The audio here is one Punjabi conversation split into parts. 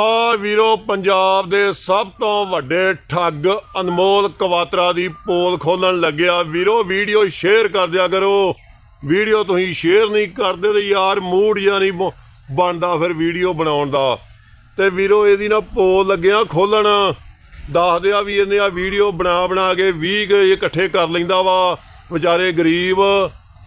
ਆ ਵੀਰੋ, ਪੰਜਾਬ ਦੇ ਸਭ ਤੋਂ ਵੱਡੇ ਠੱਗ ਅਨਮੋਲ ਕਵਾਤਰਾ ਦੀ ਪੋਲ ਖੋਲਣ ਲੱਗਿਆ। ਵੀਰੋ, ਵੀਡੀਓ ਸ਼ੇਅਰ ਕਰ ਦਿਆ ਕਰੋ। ਵੀਡੀਓ ਤੁਸੀਂ ਸ਼ੇਅਰ ਨਹੀਂ ਕਰਦੇ ਤੇ ਯਾਰ ਮੂਡ ਜਾਂ ਨਹੀਂ ਬ- ਬਣਦਾ ਫਿਰ ਵੀਡੀਓ ਬਣਾਉਣ ਦਾ। ਤੇ ਵੀਰੋ, ਇਹਦੀ ਨਾ ਪੋਲ ਲੱਗਿਆ ਖੋਲਣ। ਦੱਸਦੇ ਆ ਵੀ ਇਹਨੇ ਆ ਵੀਡੀਓ ਬਣਾ ਬਣਾ ਕੇ 20 ਇਕੱਠੇ ਕਰ ਲੈਂਦਾ ਵਾ। ਵਿਚਾਰੇ ਗਰੀਬ,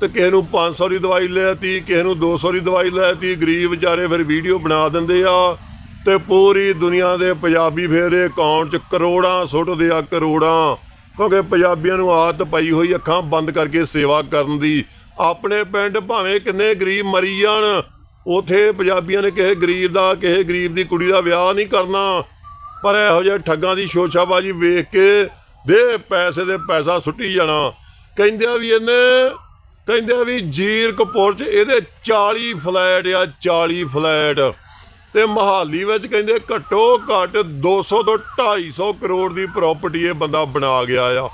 ਤੇ ਕਿਸੇ ਨੂੰ 500 ਦੀ ਦਵਾਈ ਲੈਤੀ ਕਿਸੇ ਨੂੰ 200 ਦੀ ਦਵਾਈ ਲੈਤੀ ਗਰੀਬ ਵਿਚਾਰੇ ਫਿਰ ਵੀਡੀਓ ਬਣਾ ਦਿੰਦੇ ਆ। ਤੇ ਪੂਰੀ ਦੁਨੀਆ ਦੇ ਪੰਜਾਬੀ ਫੇਰ ਇਹ ਅਕਾਊਂਟ 'ਚ ਕਰੋੜਾਂ ਸੁੱਟਦੇ ਆ ਕਰੋੜਾਂ। ਕਿਉਂਕਿ ਪੰਜਾਬੀਆਂ ਨੂੰ ਆਦਤ ਪਈ ਹੋਈ ਅੱਖਾਂ ਬੰਦ ਕਰਕੇ ਸੇਵਾ ਕਰਨ ਦੀ। ਆਪਣੇ ਪਿੰਡ ਭਾਵੇਂ ਕਿੰਨੇ ਗਰੀਬ ਮਰੀ ਜਾਣ, ਉਥੇ ਪੰਜਾਬੀਆਂ ਨੇ ਕਿਸੇ ਗਰੀਬ ਦਾ, ਕਿਸੇ ਗਰੀਬ ਦੀ ਕੁੜੀ ਦਾ ਵਿਆਹ ਨਹੀਂ ਕਰਨਾ। ਪਰ ਇਹੋ ਜਿਹੇ ਠੱਗਾਂ ਦੀ ਸ਼ੋਸ਼ਾਬਾਜੀ ਵੇਖ ਕੇ ਦੇ ਪੈਸੇ ਦੇ ਪੈਸਾ ਸੁੱਟੀ ਜਾਣਾ। ਕਹਿੰਦੇ ਆ ਵੀ ਇਹਨੇ, ਕਹਿੰਦੇ ਆ ਵੀ ਜੀਰ ਕਪੂਰ ਚ ਇਹਦੇ 40 ਫਲੈਟ ਆ 40 ਫਲੈਟ। ਤੇ ਮਹਾਲੀ ਵਿੱਚ ਕਹਿੰਦੇ ਘੱਟੋ ਘੱਟ 200 ਤੋਂ 250 ਕਰੋੜ ਦੀ ਪ੍ਰਾਪਰਟੀ ਇਹ ਬੰਦਾ ਬਣਾ ਗਿਆ ਆ।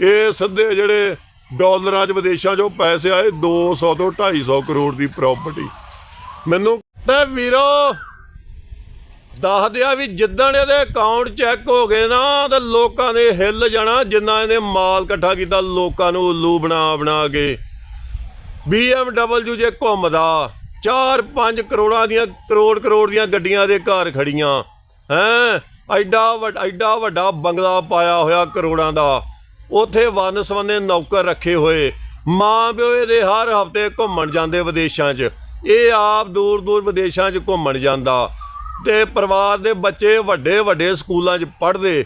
ਇਹ ਸਿੱਧੇ ਜਿਹੜੇ ਡਾਲਰਾਂ 'ਚ ਵਿਦੇਸ਼ਾਂ 'ਚੋਂ ਪੈਸੇ ਆਏ 200 ਤੋਂ 250 ਕਰੋੜ ਦੀ ਪ੍ਰਾਪਰਟੀ ਮੈਨੂੰ ਤੇ ਵੀਰੋ ਦੱਸਦੇ ਆ ਵੀ ਜਿੱਦਣ ਇਹਦੇ ਅਕਾਊਂਟ ਚੈੱਕ ਹੋ ਗਏ ਨਾ, ਤੇ ਲੋਕਾਂ ਨੇ ਹਿੱਲ ਜਾਣਾ, ਜਿੰਨਾ ਇਹਨੇ ਮਾਲ ਇਕੱਠਾ ਕੀਤਾ, ਲੋਕਾਂ ਨੂੰ ਉੱਲੂ ਬਣਾ ਬਣਾ ਕੇ BMW ਜੇ ਘੁੰਮਦਾ 4-5 ਕਰੋੜਾਂ ਦੀਆਂ ਕਰੋੜ ਕਰੋੜ ਦੀਆਂ ਗੱਡੀਆਂ ਦੇ ਘਰ ਖੜੀਆਂ। ਹੈਂ? ਐਡਾ ਵੱਡਾ ਐਡਾ ਵੱਡਾ ਬੰਗਲਾ ਪਾਇਆ ਹੋਇਆ ਕਰੋੜਾਂ ਦਾ। ਉਥੇ ਵਨ ਸਵੰਨੇ ਨੌਕਰ ਰੱਖੇ ਹੋਏ। ਮਾਂ ਪਿਓ ਇਹਦੇ ਹਰ ਹਫ਼ਤੇ ਘੁੰਮਣ ਜਾਂਦੇ ਵਿਦੇਸ਼ਾਂ 'ਚ। ਇਹ ਆਪ ਦੂਰ ਦੂਰ ਵਿਦੇਸ਼ਾਂ 'ਚ ਘੁੰਮਣ ਜਾਂਦਾ। ਤੇ ਪਰਿਵਾਰ ਦੇ ਬੱਚੇ ਵੱਡੇ ਵੱਡੇ ਸਕੂਲਾਂ 'ਚ ਪੜ੍ਹਦੇ।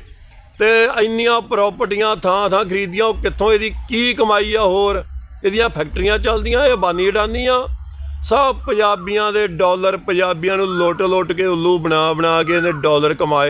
ਤੇ ਇੰਨੀਆਂ ਪ੍ਰਾਪਰਟੀਆਂ ਥਾਂ ਥਾਂ ਖਰੀਦੀਆਂ, ਉਹ ਕਿੱਥੋਂ ਇਹਦੀ ਕੀ ਕਮਾਈ ਆ ਹੋਰ? ਇਹਦੀਆਂ ਫੈਕਟਰੀਆਂ ਚੱਲਦੀਆਂ, ਇਹ ਬਾਨੀ ਡਾਨੀਆਂ ਸਭ ਪੰਜਾਬੀਆਂ ਦੇ ਡਾਲਰ ਪੰਜਾਬੀਆਂ ਨੂੰ ਲੁੱਟ ਲੁੱਟ ਕੇ ਉੱਲੂ ਬਣਾ ਬਣਾ ਕੇ ਇਹਨੇ ਡਾਲਰ ਕਮਾਏ।